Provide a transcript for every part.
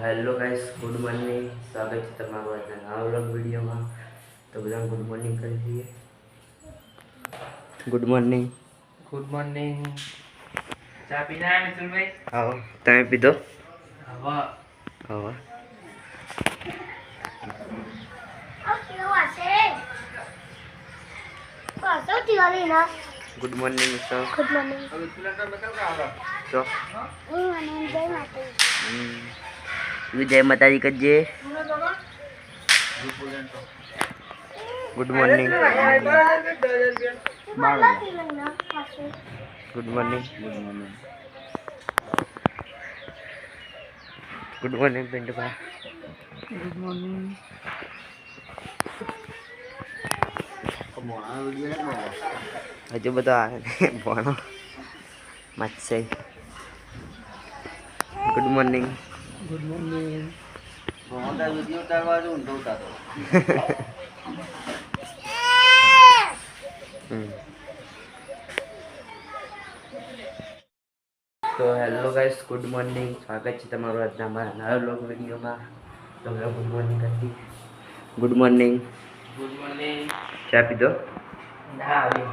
Hello guys good morning. સ્વાગત છે તમારું આજના નવા વ્લોગ વિડીયોમાં. તો બધા ગુડ મોર્નિંગ કરી દઈએ. Good morning. Good morning. ચા પીના મિતુલભાઈ હા તમે પીધો? હવા. હવા. Good morning sir good morning હવે સિલિન્ડર બતાવ કે આવડો તો હું? અને જય માતાજી વિજય માતાજી કરજે ગુડ મોર્નિંગ મારા good morning good morning good morning Pintubha good morning હજુ બધો ભણો માછે ગુડ મોર્નિંગ ગુડ મોર્નિંગ તો હેલો ગાઈસ ગુડ મોર્નિંગ. સ્વાગત છે તમારું આજના મારા નવા બ્લોગ વિડીયોમાં. તમને ગુડ મોર્નિંગ હતી ગુડ મોર્નિંગ. Good morning. ચા પીધો? ના આવી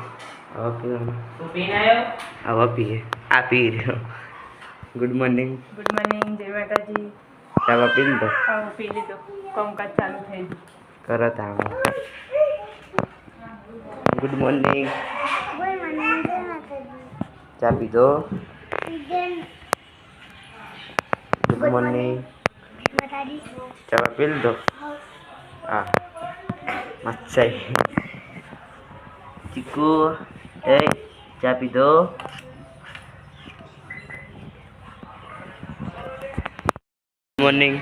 હવે તું પીને આવ્યો? હવે પીએ. આ પી રહ્યો. ગુડ મોર્નિંગ ગુડ મોર્નિંગ જય માતાજી ચા પી લીધો આવું પી લીધો કામકાજ ચાલુ થઈ ગયું કરો તામાં ગુડ મોર્નિંગ ગુડ મોર્નિંગ જય માતાજી ચા પીધો જય ગુડ મોર્નિંગ માતાજી ચા પી લીધો હા મચ્છાઈ ચીકુ એ ચા પીધો મોર્નિંગ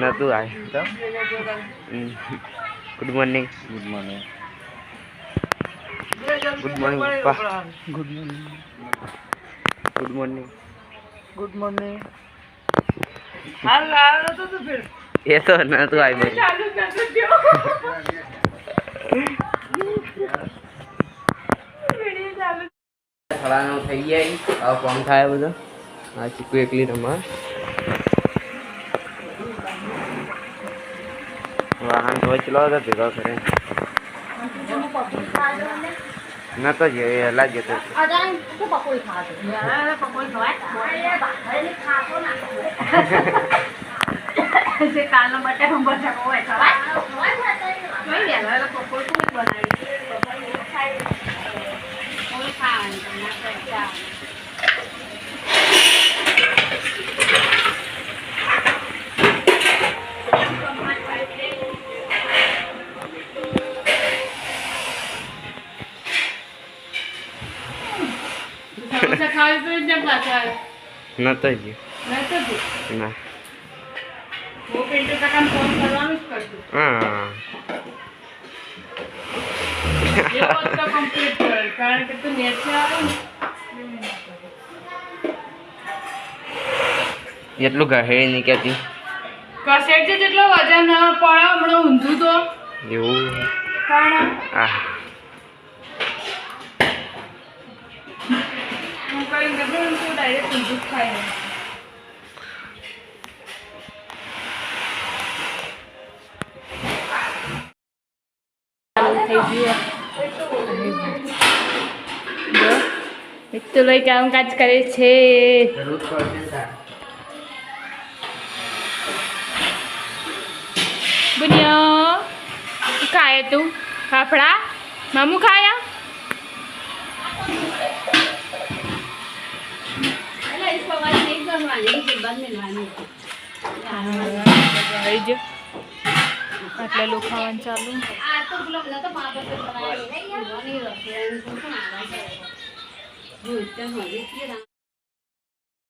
નતું આવ્યું good morning good morning good morning પપ્પા good morning good morning good morning હાલ હાલ તો તું ફિર એ તો નતું આવ્યું ચાલુ કરતો જો વીડિયો ચાલુ સળાનો થઈ જાય હવે કોમ થાય બધો ચીકુ એકલી રમા વાહન તો ચલો હતો ભેગો કરે. જ જ જતો. અદાન તો પકોડી ખાતો યાર પકોડી ખવાય ભાખરી ખાતો ના જે કાલનો બટે હું બધા ખવાય. જોઈ લે પકોડી બનાવી? ખાવી તો જ નતો તો ના હું પિન્ટુ કાકાને ફોન કરવાનું જ કરતું. હા. એ તો કમ્પ્લીટ કર કારણ કે તું નેટથી આવે ને એટલું ઘરે નહીં કહેતી. કસેટ છે જેટલો વજન પડે હમણાં ઊંધું તો. એવું. કારણ આ હું કરીને ગભરું તો ડાયરેક્ટ ઊંધું ખાય કરે છે બુનિયો. ખાય તું. ફાફડા. મામુ ખાયા આવી જો આટલે લોખાવાનું ચાલુ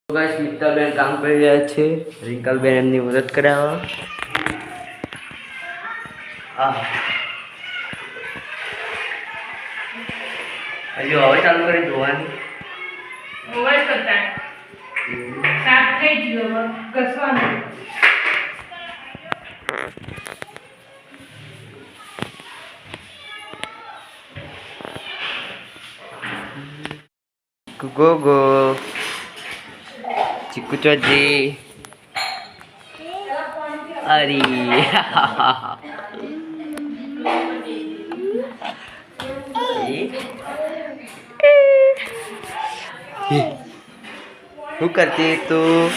ગાઈસ મિત્તલબેન કામ કરી રહ્યા છે. રિંકલબેન એમની મદદ કરાવવા. હજુ હવે ચાલુ કરી કરતા સાફ થઈ ગયો હવે ઘસવાનું ગો ગો ચીકુ કુચોજી અરી શું કરતી તું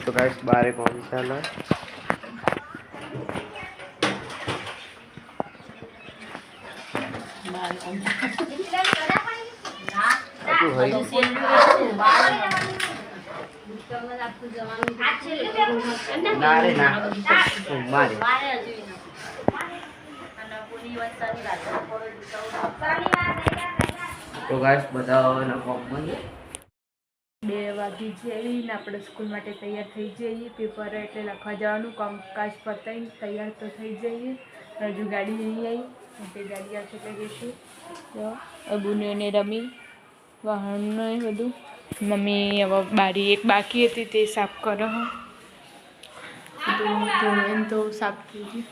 તો ગાઈસ બારે કોણ ચાલે હજુ હોય ના રે ના મારે તો ગાઈસ બધા કોમન બે વાગી જઈને આપણે સ્કૂલ માટે તૈયાર થઈ જઈએ. પેપર એટલે લખવા જવાનું કામકાજ પતાવીને તૈયાર તો થઈ જઈએ. હજુ ગાડી નહીં આવી તે ગાડી આવશે એટલે જઈશું. તો અબુને રમી વાહનને બધું. મમ્મી હવે બારી એક બાકી હતી તે સાફ કરો ધોઈને તો સાફ થઈ ગયું.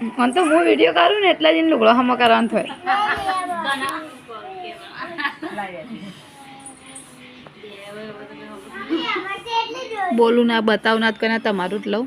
મને તો હું વીડિયો કરું ને એટલા જ એને લુગડો હમો કરવાનો થાય. બોલું ના બતાવું ના કરીને તમારું જ લઉં.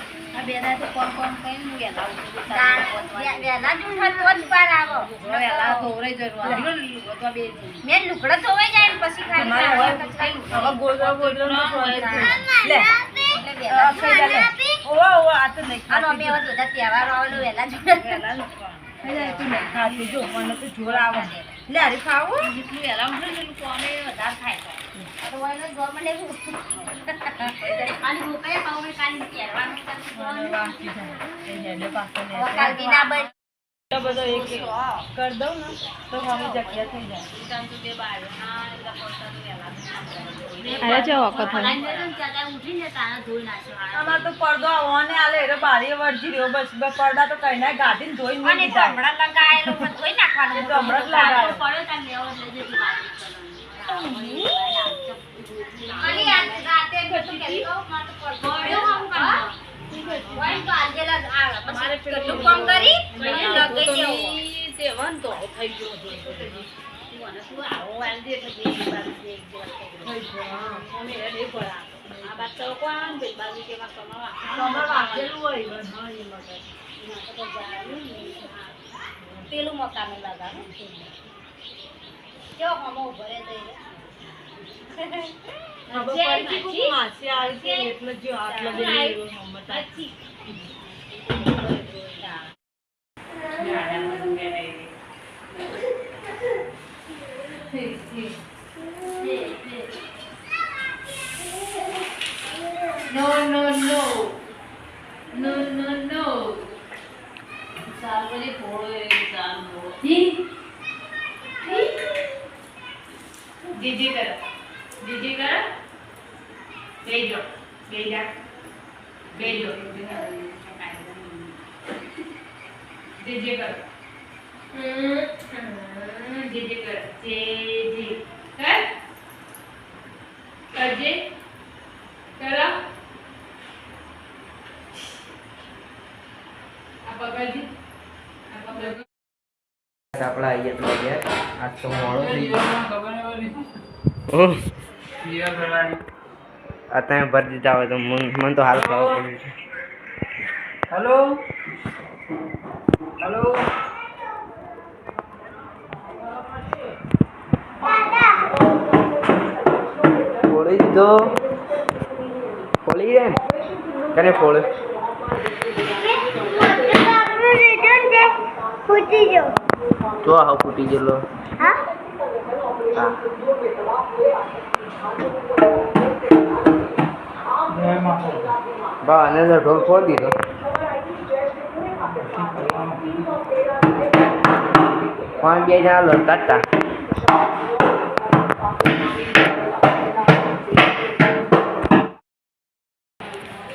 આ બે તો કોણ કોણ કઈ વહેલા વહેલા જ ઉઠો તો જ પાર આવો. મેં લુગડા ધોવાઈ જાય પછી ખાલી હવે લે. હાલો અમે હવે બધા તહેવારો આવે એટલે વહેલા જ ઉઠવાનું. જેટલું વહેલા ઉઠે ને એટલું કોમે વધારે થાય તો વહેલો જ ગોળ મને એવું. ખાલી ભૂખાય પાઉં ખાલી પહેરવાનું હવે દઉં ને તો અરે જગ્યા થઈ હોય ઉઠીને જો વખત. અમાર તો પડદો ઓને આલે એટલે બારીએ વર્જી રહ્યો બસ પડદા તો કઈ ના ગાધીને અને મૂકી દીધા. હમણાં લગાયેલું પણ ધોઈ નાખવાનું. તો હમણાં જ લગાયેલું. પડ્યો તાર લેવો જ લઈ અલી આ રાતે ઘટું કહેતી તો મારે તો પડદો પડ્યો હું કામ કરું? હોય તો આ પછી કેટલું કામ કરી લગાઈ દેવું. સેવન દિવસ થઈ ગયો. પેલું મકાન લગાવે કેવો હમો ઊભો રહે તો એટલે જો આટલા હા, બધી આવી. હિંમત આવી. પછી. No, no, no. No, no, no. સારવરી ભોળો એ જાનવો. જીજી કરો. જીજી કરો. બેજો. બેજા. જે જીજી કરો. હમ, હમ, જીજી કરો. જીજી. કર. કરજે. કરો. આ પકડજી. આ પકડજી. આપણે આવીએ તો ગયા આજ તો મોડું થઈ ગયું ઓહ આ તમે ભરી દીધા હોય તો મન મને તો હાલ ખાવા પડે છે. હલો? હલો? ફોડી દીધો. ફોડી એમ? કને ફોડે? ફૂટી ગયો જો હાવ ફૂટી ગયેલો. હા? હા. બા અને તો ઢોલ ફોડી દીધો પણ બે જણા લડતા હતા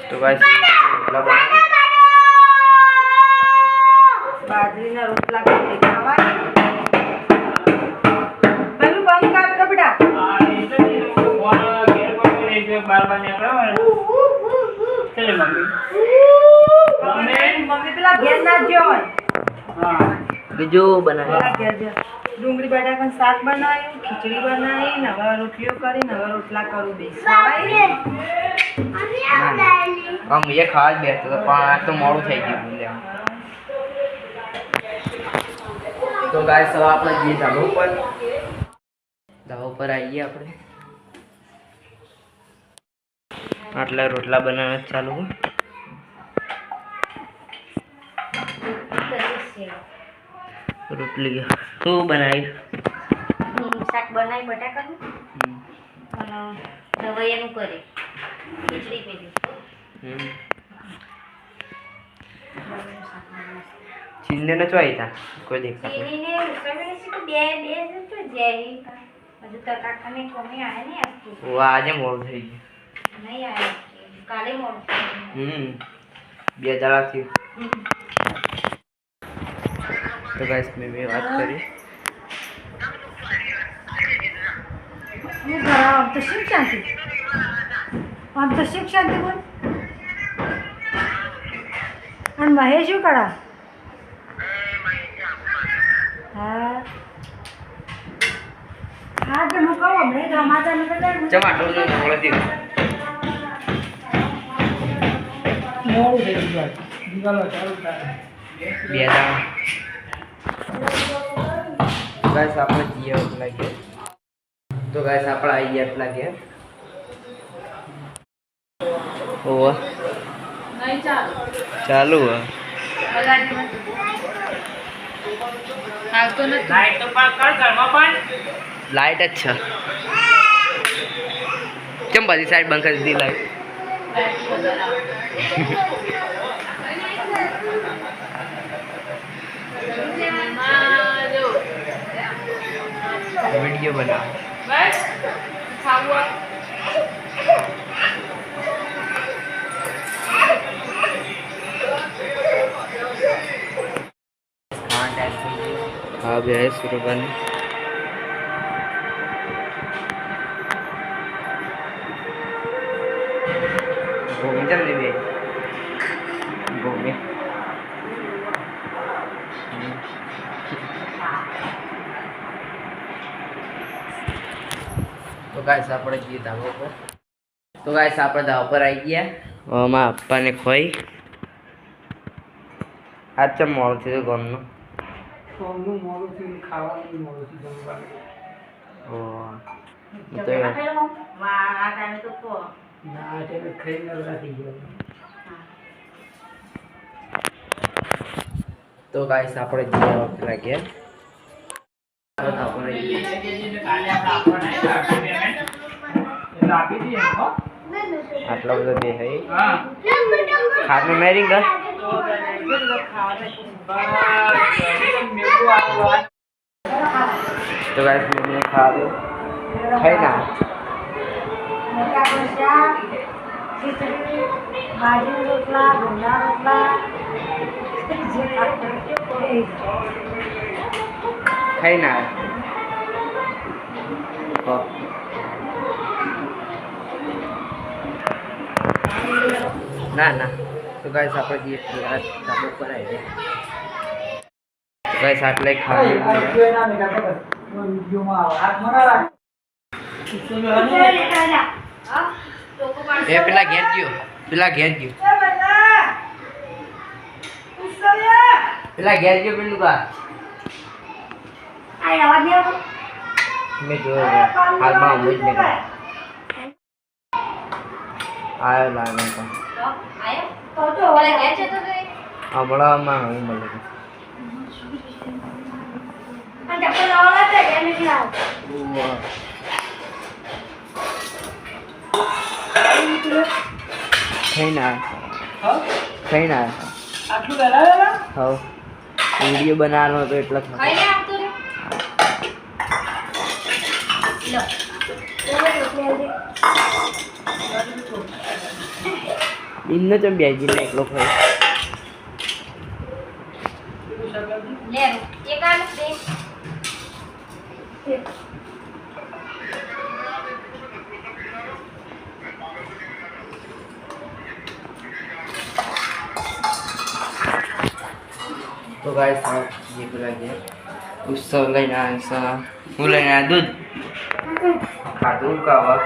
તો ભાઈ બીજું બનાવ્યા પેલા ઘેર જ ડુંગળી બટાકાનું શાક બનાવ્યું ખીચડી બનાવી ને હવે રોટલીઓ કરી હવે રોટલા કરું બે ખાવાય આમ એ ખાવા જ બેસતો હતો પણ આ તો મોડું થઈ ગયું ભૂલ્યા તો ગાય સવા આપણે જઈએ ધાબા ઉપર ધાબા ઉપર આવીએ આપણે આટલા રોટલા બનાવવા ચાલુ હોય. રોટલી શું બનાવી શાક બનાવી બટાકાનું અને રવૈયાનું કરી ખીચડી ચીનને ન ચોઈ તા? કોઈ દેખાતું બે બે તો જેરી હજુ તો કાકાને કોમી આવે ને આપતું ઓ આજે મોડું થઈ ગયું. નહીં આવે કાલે મોડું થયું. હમ. બે દાડાથી તો ગાઈસ મેં મેં વાત કરી. આમ તો શીખ શાંતિ? આમ તો શીખ શાંતિ બોલ? અને મહેશ શું કરા? હા. હા તો હું કહું હમણાં મોડું થઈ ગયું ચાલુ થાય. બે દાડા ગાઈસ આપણે જઈએ એટલા ગયા તો ગાઈસ આપણે આવી ગયા એટલા કે ઓવા નહીં ચાલો. ચાલુ હા. લાઈટ તો પાક કર ઘરમાં પણ. લાઈટ જ છે. કેમ બધી સાઈડ બંધ કરી દીધી લાઈટ એમાં જો વીડિયો બનાવો બસ ખાવું હોય? હા બે સુરભાની ગાઈસ આપણે જઈએ ધાબા પર તો ગાઈસ આપણે ધાબા પર આવી ગયા. આમાં પપ્પાને ખોઈ. આ ચમ મોડું થયું ગમનું સોમનું મોડું થયું ખાવાનું મોડું થયું જમવાનું. તો ખાઈ આ ટાઈમે તો કહો. ના તેને ખાઈને નવરા થઈ ગયો. તો ગાઈસ આપણે જઈએ પેલા ઘેર. આપણે આટલો બધો બે હઈ હા ખાટમાં મેરિંગ કર તો ગાઈસ મેં ખાવા ખાઈ ના બટાકાનું શાક ખીચડી બાજરી રોટલા ભૂંડા રોટલા જે ખાતું એ જ. ખાઈ ના ના ના. તો ગાઈસ આપણે ધાબા પર આવી ગાઈસ આટલે પાડજો. એ પેલા ઘેર ગયો. પેલા ઘેર ગયો. પેલા ઘેર ગયો પેલું કા? મેં જોયો હાલમાં હું જ નહીં. આવ્યો લાગે પણ તો, આયો? પેલા ઘેર જતો હતો એ? હમણાંમાં હું મળે છે. અને ચપ્પલ લાવવા તો એમ જ લાવ થઈ ના. હા વીડિયો બનાવવાનો હતો એટલે ખાઈ લે ચમ ચમ બેજીને એકલો દે. તો ગાઈસ આ જે પેલા જે ઉત્સવ લઈને આવ્યા છે હું લઈને આવ્યા દૂધ? ખાધું કાવા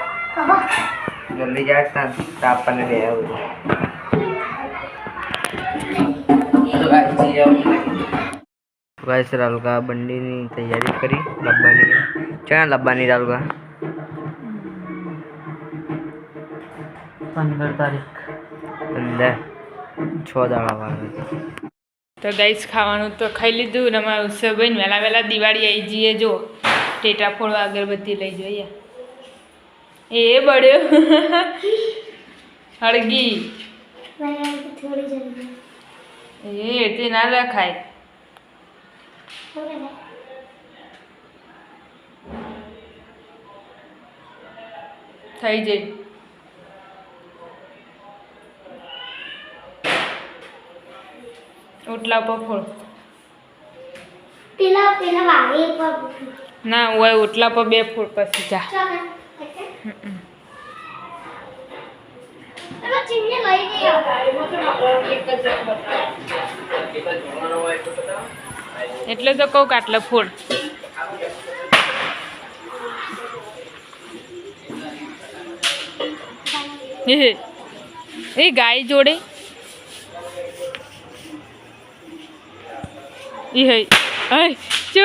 જલ્દી જાય તા તાપને લઈ આવું તો ગાઈસ રાલુકા બંડીની તૈયારી કરી લબ્બાની. ક્યાં લબ્બાની રાલુકા પંદર તારીખ. પંદર છ દાડા વાગે. તો ગાઈસ ખાવાનું તો ખાઈ લીધું ને અમારા ઉત્સવ ભાઈ વહેલા વહેલા દિવાળી આવી જઈએ જો. ટેટા ફોડવા અગરબત્તી લઈ જોઈએ. એ બળ્યો. હળગી. એ એટલી ના લખાય. થઈ જાય ઓટલા પર ફોડ. પેલા પેલા વાગે ના હોય ઓટલા પર બે ફૂટ પછી જા. એટલે તો કહું કાટલો ફૂડ એ ગાય જોડે. એ હઈ અય ચો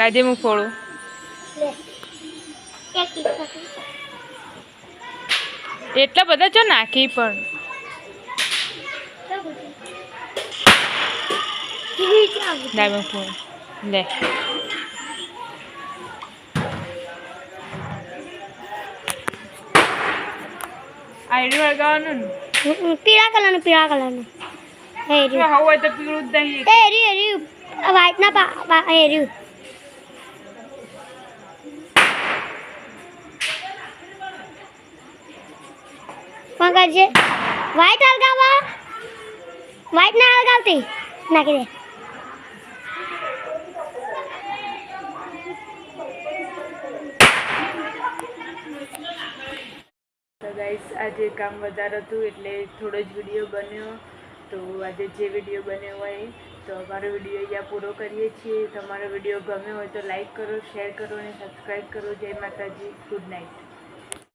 રાજે હું ફોડું એટલા બધા જો નાખી પણ ડાયમંડ ફોન લે આઈડી પીળા કલરનું પીળા કલરનું હે જો રહ્યું હવે તો પીળું જ એ રહ્યું રહ્યું વ્હાઈટ ના પા કરજે વ્હાઈટ હલગાવા વ્હાઈટ ના હલગાવતી. નાખી દે તો ગાઈસ આજે કામ વધારે હતું એટલે થોડો જ વીડિયો બન્યો. તો આજે જે વીડિયો બન્યો હોય, તો અમારો વીડિયો અહીંયા પૂરો કરીએ છીએ. તમારો વીડિયો ગમ્યો હોય તો લાઈક કરો શેર કરો અને સબસ્ક્રાઈબ કરો. જય માતાજી. Good night